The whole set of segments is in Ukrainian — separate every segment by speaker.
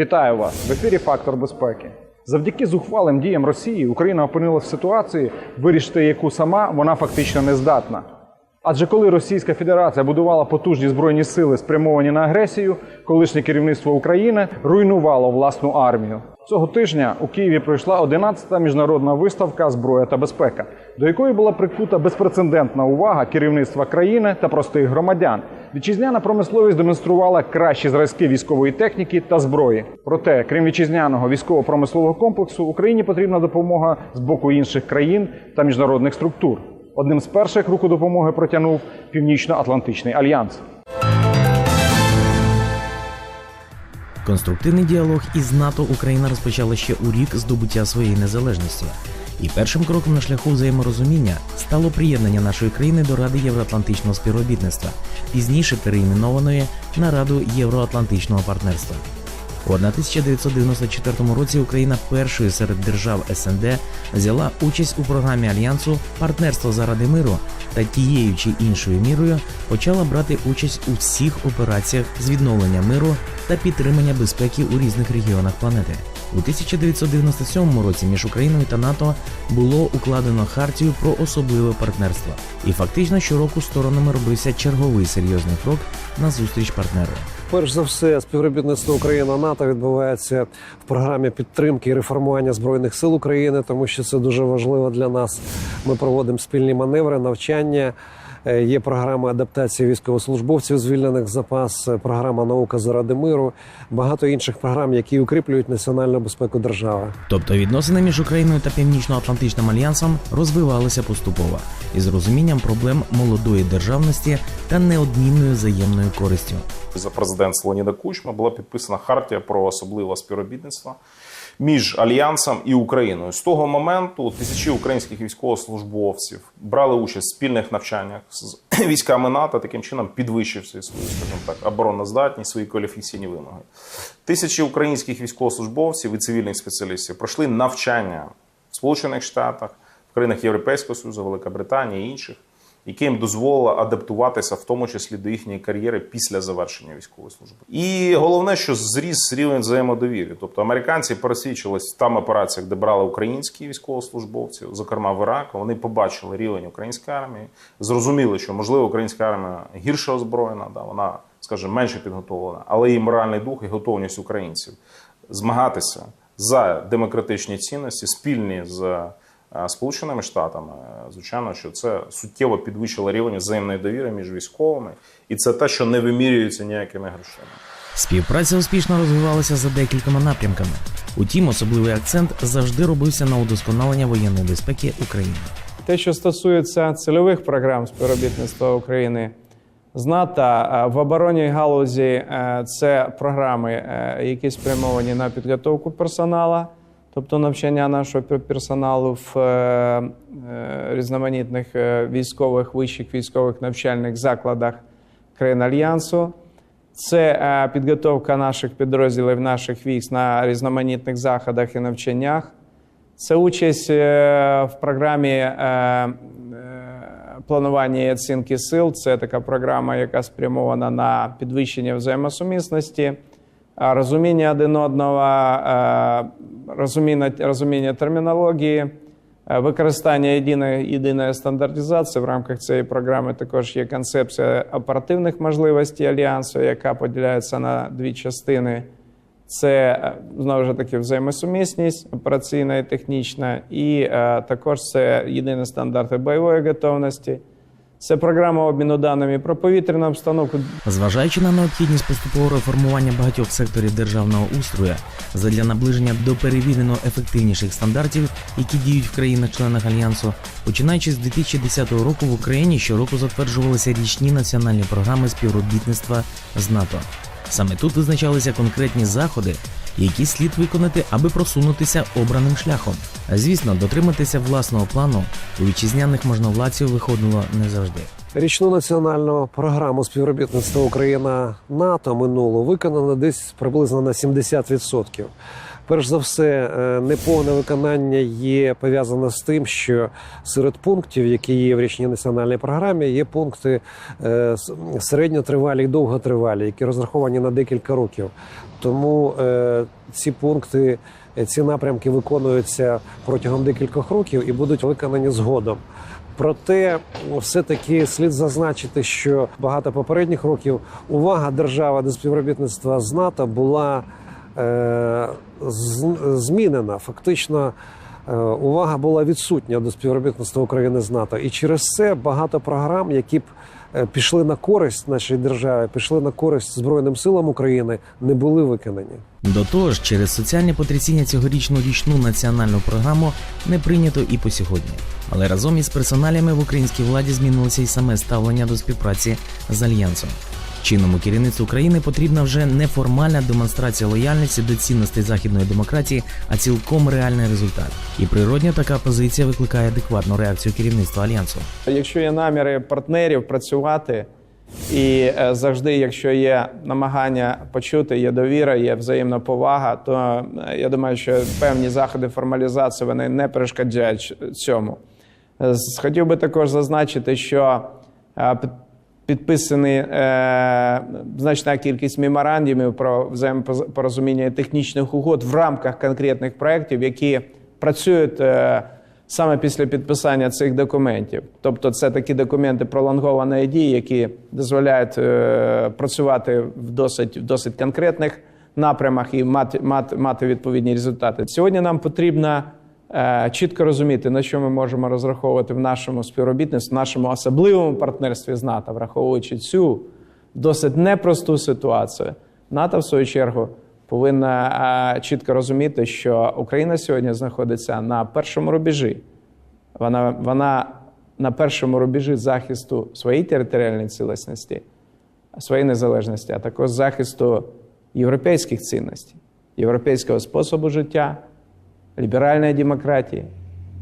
Speaker 1: Вітаю вас в ефірі Фактор безпеки. Завдяки зухвалим діям Росії Україна опинилася в ситуації, вирішити яку сама вона фактично не здатна. Адже коли Російська Федерація будувала потужні збройні сили, спрямовані на агресію, колишнє керівництво України руйнувало власну армію. Цього тижня у Києві пройшла 11-та міжнародна виставка Зброя та безпека, до якої була прикута безпрецедентна увага керівництва країни та простих громадян. Вітчизняна промисловість демонструвала кращі зразки військової техніки та зброї. Проте, крім вітчизняного військово-промислового комплексу, Україні потрібна допомога з боку інших країн та міжнародних структур. Одним з перших руку допомоги протягнув Північно-Атлантичний альянс.
Speaker 2: Конструктивний діалог із НАТО Україна розпочала ще у рік здобуття своєї незалежності. І першим кроком на шляху взаєморозуміння стало приєднання нашої країни до Ради Євроатлантичного співробітництва, пізніше переіменованої на Раду Євроатлантичного партнерства. У 1994 році Україна першою серед держав СНД взяла участь у програмі альянсу Партнерство заради миру та тією чи іншою мірою почала брати участь у всіх операціях з відновлення миру та підтримання безпеки у різних регіонах планети. У 1997 році між Україною та НАТО було укладено хартію про особливе партнерство, і фактично щороку сторонами робився черговий серйозний крок на зустріч партнеру.
Speaker 3: Перш за все, співробітництво Україна НАТО відбувається в програмі підтримки і реформування збройних сил України, тому що це дуже важливо для нас. Ми проводимо спільні маневри, навчання. Е, Є програма адаптації військовослужбовців, звільнених з запас, е, програма наука заради миру, багато інших програм, які укріплюють національну безпеку держави.
Speaker 2: Тобто відносини між Україною та Північно-Атлантичним альянсом розвивалися поступово із розумінням проблем молодої державності та неодмінною взаємною користю.
Speaker 4: за президентства Леоніда Кучма була підписана хартія про особливе співробітництво між альянсом і Україною. З того моменту тисячі українських військовослужбовців брали участь в спільних навчаннях з військами НАТО, таким чином підвищився свою, скажімо так, обороноздатність, свої кваліфікаційні вимоги. Тисячі українських військовослужбовців і цивільних спеціалістів пройшли навчання в Сполучених Штатах, в країнах Європейського Союзу, Велика Британія і інших яке їм дозволило адаптуватися, в тому числі до їхньої кар'єри після завершення військової служби. І головне, що зріс рівень взаємодовір'я. Тобто американці пересвідчились в там операціях, де брали українські військовослужбовці, зокрема в Іраку. Вони побачили рівень української армії, зрозуміли, що можливо українська армія гірше озброєна, да вона, скажімо, менше підготовлена, але її моральний дух і готовність українців змагатися за демократичні цінності, спільні з Сполученими Штатами, е, звичайно, що це суттєво підвищило рівень взаємної довіри між військовими, і це те, що не вимірюється ніякими грошима.
Speaker 2: Співпраця успішно розвивалася за декількома напрямками. Утім, особливий акцент завжди робився на удосконалення воєнної безпеки України.
Speaker 5: Те, що стосується цільових програм співробітництва України з НАТО, е, в оборонній галузі е, це програми, е, які спрямовані на підготовку персоналу, тобто навчання нашого персоналу в е, е, різноманітних е, військових вищих військових навчальних закладах країн Альянсу. Це підготовка наших підрозділів, наших військ на різноманітних заходах і навчаннях. Це участь в програмі планування і оцінки сил. Це така програма, яка спрямована на підвищення взаємосумісності, розуміння один одного, е, розуміння, розуміння термінології, е, використання єдиної, єдиної стандартизації. В рамках цієї програми також є концепція оперативних можливостей альянсу, яка поділяється на дві частини. Це е, знову ж таки взаємосумісність операційна і технічна, і е, також це єдині стандарти бойової готовності. Це програма обміну даними про повітряну обстановку.
Speaker 2: Зважаючи на необхідність поступового реформування багатьох секторів державного устрою задля наближення до перевірено ефективніших стандартів, які діють в країнах-членах альянсу, починаючи з 2010 року в Україні щороку затверджувалися річні національні програми співробітництва з НАТО. Саме тут визначалися конкретні заходи, які слід виконати, аби просунутися обраним шляхом. Звісно, дотриматися власного плану у вітчизняних можновладців виходило не завжди.
Speaker 3: Річну національну програму співробітництва Україна НАТО минуло виконано десь приблизно на 70%. Перш за все, е, неповне виконання є пов'язане з тим, що серед пунктів, які є в річній національній програмі, є пункти е, середньотривалі і довготривалі, які розраховані на декілька років. Тому е, ці пункти, ці напрямки виконуються протягом декількох років і будуть виконані згодом. Проте, все-таки слід зазначити, що багато попередніх років увага держави до співробітництва з НАТО була змінена. Фактично, е, увага була відсутня до співробітництва України з НАТО. І через це багато програм, які б е, пішли на користь нашій державі, пішли на користь Збройним силам України, не були виконані.
Speaker 2: До того ж, через соціальні потрясіння цьогорічну річну національну програму не прийнято і по сьогодні. Але разом із персоналями в українській владі змінилося й саме ставлення до співпраці з альянсом. Чинному керівництву країни потрібна вже не формальна демонстрація лояльності до цінностей західної демократії, а цілком реальний результат. І природня така позиція викликає адекватну реакцію керівництва альянсу.
Speaker 5: Якщо є наміри партнерів працювати, і е, завжди, якщо є намагання почути, є довіра, є взаємна повага, то е, я думаю, що певні заходи формалізації вони не перешкоджають цьому. Хотів би також зазначити, що е, підписані е, значна кількість меморандумів про взаємопорозуміння технічних угод в рамках конкретних проєктів, які працюють е, саме після підписання цих документів. Тобто, це такі документи пролонгованої дії, які дозволяють е, працювати в досить, в досить конкретних напрямах і мати, мати, мати відповідні результати. Сьогодні нам потрібно е, чітко розуміти, на що ми можемо розраховувати в нашому співробітництві, в нашому особливому партнерстві з НАТО, враховуючи цю досить непросту ситуацію. НАТО, в свою чергу, повинна е, чітко розуміти, що Україна сьогодні знаходиться на першому рубежі. Вона, вона на першому рубежі захисту своєї територіальної цілісності, своєї незалежності, а також захисту європейських цінностей, європейського способу життя, ліберальної демократії,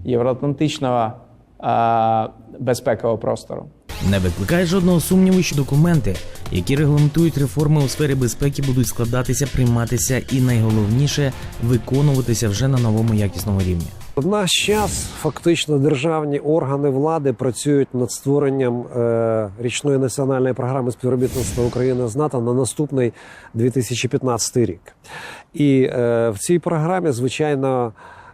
Speaker 5: євроатлантичного а, безпекового простору.
Speaker 2: Не викликає жодного сумніву, що документи, які регламентують реформи у сфері безпеки, будуть складатися, прийматися і найголовніше виконуватися вже на новому якісному рівні.
Speaker 3: В наш час фактично державні органи влади працюють над створенням е, річної національної програми співробітництва України з НАТО на наступний 2015 рік. І е, в цій програмі, звичайно,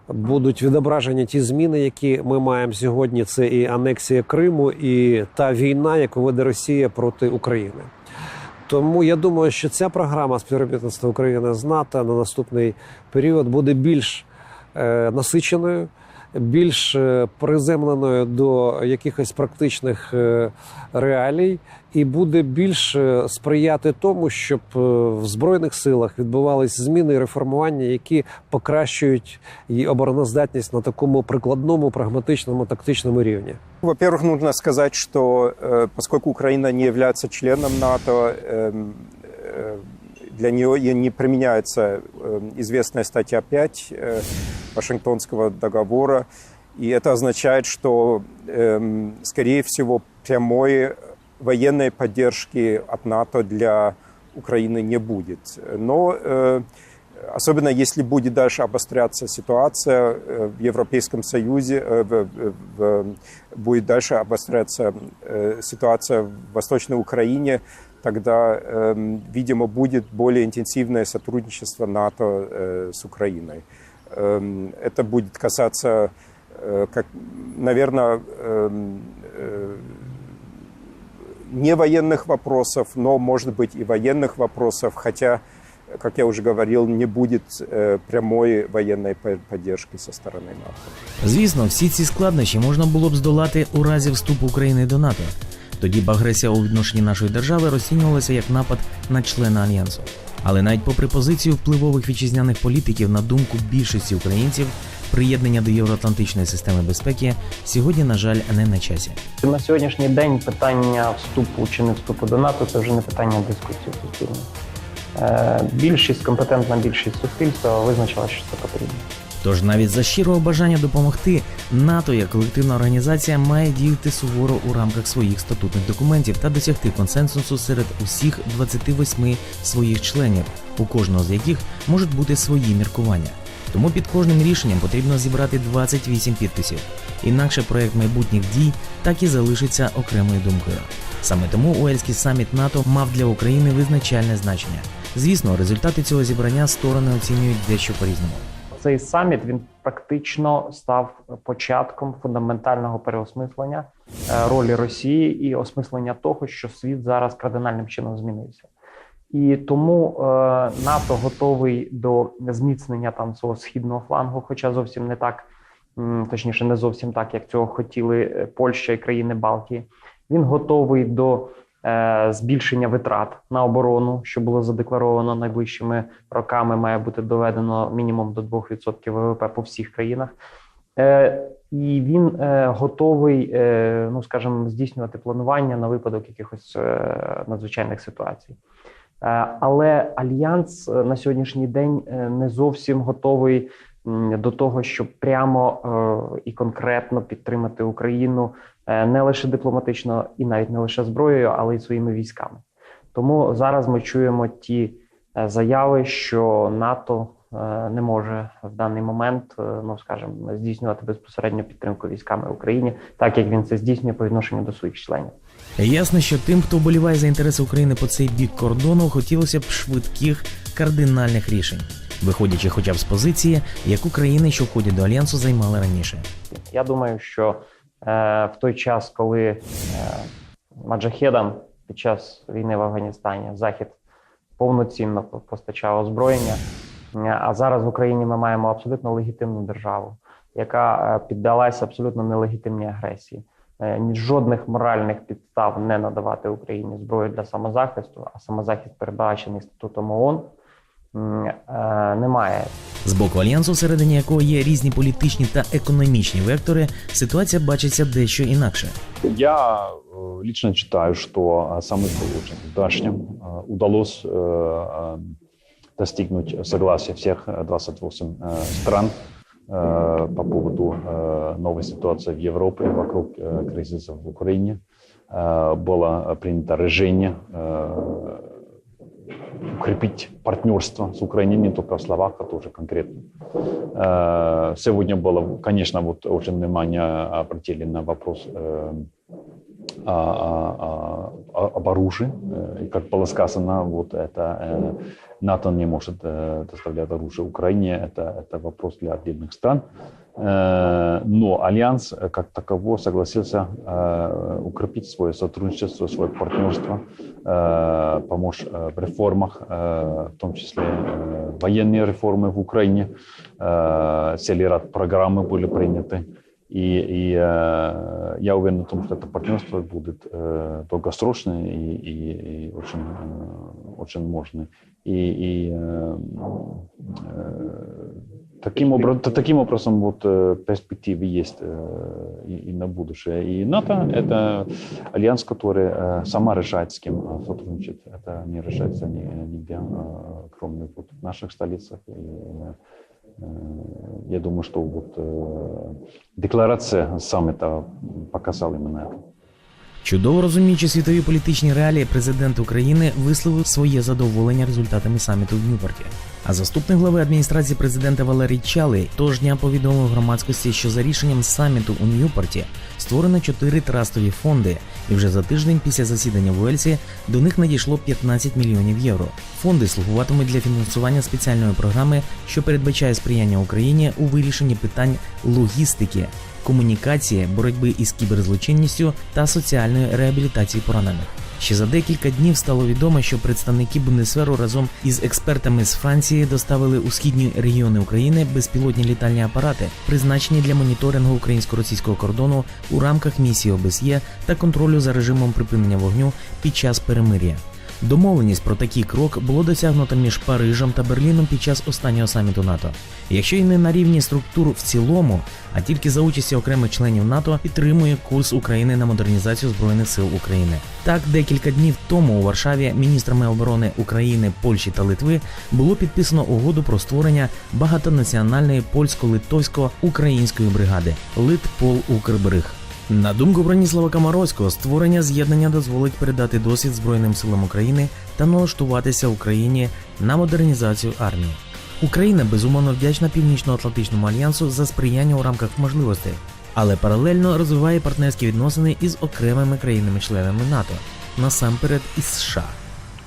Speaker 3: будуть відображені ті зміни, які ми маємо сьогодні. Це і анексія Криму, і та війна, яку веде Росія проти України. Тому я думаю, що ця програма співробітництва України з НАТО на наступний період буде більш насиченою, більш е, приземленою до якихось практичних е, реалій, і буде більш е, сприяти тому, щоб е, в збройних силах відбувались зміни і реформування, які покращують її обороноздатність на такому прикладному, прагматичному, тактичному рівні.
Speaker 6: Во-первых, нужно сказать, что э, поскольку Украина не является членом НАТО, эм, э, для нее не применяется э, известная статья 5 э, Вашингтонского договора. И это означает, что, эм, скорее всего, прямой военной поддержки от НАТО для Украины не будет. Но э, Особенно если будет дальше обостряться ситуация в Европейском Союзе, будет дальше обостряться ситуация в Восточной Украине, тогда, эм, видимо, будет более интенсивное сотрудничество НАТО э, с Украиной. Эм, Это будет касаться, э, как, наверное, эм, э, не военных вопросов, но, может быть, и военных вопросов, хотя, как я уже говорил, не будет э, прямой военной по- поддержки со стороны НАТО.
Speaker 2: Звісно, всі ці складнощі можна було б здолати у разі вступу України до НАТО. Тоді б агресія у відношенні нашої держави розцінювалася як напад на члена альянсу. Але навіть попри позицію впливових вітчизняних політиків на думку більшості українців, приєднання до євроатлантичної системи безпеки сьогодні, на жаль, не на часі.
Speaker 7: На сьогоднішній день питання вступу чи не вступу до НАТО це вже не питання дискусії в суспільному. Е, Більшість, компетентна більшість суспільства визначила, що це потрібно.
Speaker 2: Тож навіть за щирого бажання допомогти, НАТО як колективна організація має діяти суворо у рамках своїх статутних документів та досягти консенсусу серед усіх 28 своїх членів, у кожного з яких можуть бути свої міркування. Тому під кожним рішенням потрібно зібрати 28 підписів. Інакше проект майбутніх дій так і залишиться окремою думкою. Саме тому Уельський саміт НАТО мав для України визначальне значення. Звісно, результати цього зібрання сторони оцінюють дещо по-різному.
Speaker 7: Цей саміт він практично став початком фундаментального переосмислення е, ролі Росії і осмислення того, що світ зараз кардинальним чином змінився. І тому е, НАТО готовий до зміцнення там свого східного флангу, хоча зовсім не так, точніше, не зовсім так, як цього хотіли е, Польща і країни Балтії. Він готовий до збільшення витрат на оборону, що було задекларовано найближчими роками, має бути доведено мінімум до 2% ВВП по всіх країнах. Е, і він е, готовий, е, ну скажімо, здійснювати планування на випадок якихось е, надзвичайних ситуацій. Е, Але альянс е, на сьогоднішній день е, не зовсім готовий до того, щоб прямо е, і конкретно підтримати Україну е, не лише дипломатично і навіть не лише зброєю, але й своїми військами. Тому зараз ми чуємо ті е, заяви, що НАТО не може в даний момент, ну скажімо, здійснювати безпосередньо підтримку військами Україні, так як він це здійснює по відношенню до своїх членів.
Speaker 2: Ясно, що тим, хто вболіває за інтереси України по цей бік кордону, хотілося б швидких кардинальних рішень, виходячи хоча б з позиції, яку країни, що входять до альянсу, займали раніше.
Speaker 7: Я думаю, що е, в той час, коли е, маджахедам під час війни в Афганістані Захід повноцінно постачав озброєння, е, а зараз в Україні ми маємо абсолютно легітимну державу, яка е, піддалася абсолютно нелегітимній агресії. Е, Жодних моральних підстав не надавати Україні зброю для самозахисту, а самозахист передбачений статутом ООН, немає.
Speaker 2: З боку альянсу, всередині якого є різні політичні та економічні вектори, ситуація бачиться дещо інакше.
Speaker 8: Я э, лично считаю, что э, саммит был очень удачным. Э, Удалось э, э, достигнуть согласия всех э, 28 э, стран э, по поводу э, новой ситуации в Европе вокруг э, кризиса в Украине. Э, Было принято решение э, укрепить партнерство с Украиной не только в словах, а тоже конкретно. Э, Сегодня было, конечно, вот очень внимание обратили на вопрос э, о- о- о- об оружии. Э, И как было сказано, вот это НАТО не может доставлять оружие Украине. Это, это вопрос для отдельных стран. Э, Но Альянс э, как таково согласился э, укрепить свое сотрудничество, свое партнерство, помочь в реформах, в том числе военные реформы в Украине. Целый ряд программы были приняты. И, и я уверен в том, что это партнерство будет долгосрочное и, и, и очень, очень мощное. И, и э, э, таким, образом, таким образом вот э, перспективы есть и, и на будущее. И НАТО – это альянс, который сама решает, с кем сотрудничать. Это не решается ни- нигде, кроме вот наших столицах. И, я думаю, что вот декларация саммита показала именно это.
Speaker 2: Чудово розуміючи світові політичні реалії, президент України висловив своє задоволення результатами саміту в Ньюпорті. А заступник глави адміністрації президента Валерій Чалий того ж дня повідомив громадськості, що за рішенням саміту у Ньюпорті створено чотири трастові фонди, і вже за тиждень після засідання в Уельсі до них надійшло 15 мільйонів євро. Фонди слугуватимуть для фінансування спеціальної програми, що передбачає сприяння Україні у вирішенні питань логістики, комунікації, боротьби із кіберзлочинністю та соціальної реабілітації поранених. Ще за декілька днів стало відомо, що представники Бундесверу разом із експертами з Франції доставили у східні регіони України безпілотні літальні апарати, призначені для моніторингу українсько-російського кордону у рамках місії ОБСЄ та контролю за режимом припинення вогню під час перемир'я. Домовленість про такий крок було досягнуто між Парижем та Берліном під час останнього саміту НАТО. Якщо й не на рівні структур в цілому, а тільки за участі окремих членів НАТО підтримує курс України на модернізацію збройних сил України. Так, декілька днів тому у Варшаві міністрами оборони України, Польщі та Литви було підписано угоду про створення багатонаціональної польсько-литовсько-української бригади Литпол Укрбриг. На думку Броніслава Камаровського, створення з'єднання дозволить передати досвід Збройним силам України та налаштуватися Україні на модернізацію армії. Україна безумовно вдячна Північно-Атлантичному альянсу за сприяння у рамках можливостей, але паралельно розвиває партнерські відносини із окремими країнами-членами НАТО, насамперед із США.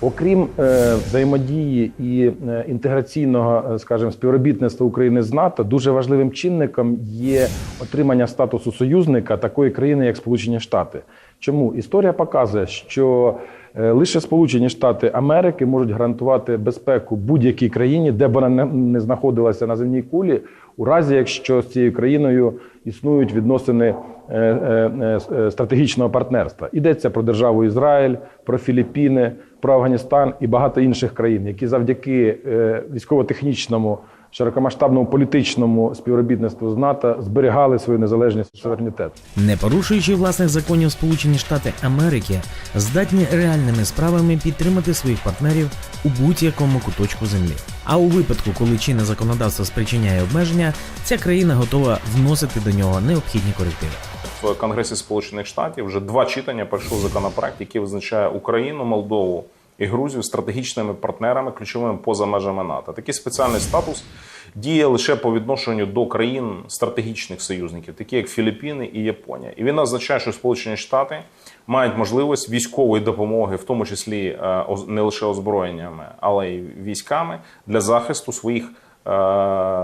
Speaker 9: Окрім е, взаємодії і е, інтеграційного, е, скажімо, співробітництва України з НАТО, дуже важливим чинником є отримання статусу союзника такої країни, як Сполучені Штати. Чому історія показує, що е, лише Сполучені Штати Америки можуть гарантувати безпеку будь-якій країні, де б вона не- не знаходилася на земній кулі, у разі якщо з цією країною існують відносини е, е, е, стратегічного партнерства. Йдеться про державу Ізраїль, про Філіппіни, про Афганістан і багато інших країн, які завдяки е, військово-технічному, широкомасштабному політичному співробітництву з НАТО зберігали свою незалежність і суверенітет.
Speaker 2: Не порушуючи власних законів Сполучені Штати Америки, здатні реальними справами підтримати своїх партнерів у будь-якому куточку землі. А у випадку, коли чинне законодавство спричиняє обмеження, ця країна готова вносити до нього необхідні корективи.
Speaker 4: в Конгресі Сполучених Штатів вже два читання пройшов законопроект, який визначає Україну, Молдову і Грузію стратегічними партнерами, ключовими поза межами НАТО. Такий спеціальний статус діє лише по відношенню до країн стратегічних союзників, такі як Філіппіни і Японія. І він означає, що Сполучені Штати мають можливість військової допомоги, в тому числі е, не лише озброєннями, але й військами для захисту своїх е,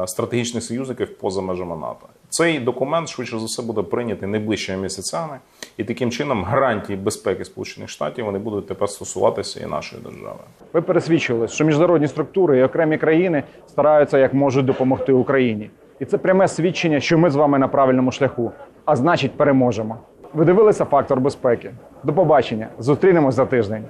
Speaker 4: стратегічних союзників поза межами НАТО. Цей документ швидше за все буде прийнятий найближчими місяцями, і таким чином гарантії безпеки Сполучених Штатів вони будуть тепер стосуватися і нашої держави.
Speaker 9: Ви пересвідчили, що міжнародні структури і окремі країни стараються як можуть допомогти Україні. І це пряме свідчення, що ми з вами на правильному шляху, а значить, переможемо. Ви дивилися фактор безпеки. До побачення. Зустрінемось за тиждень.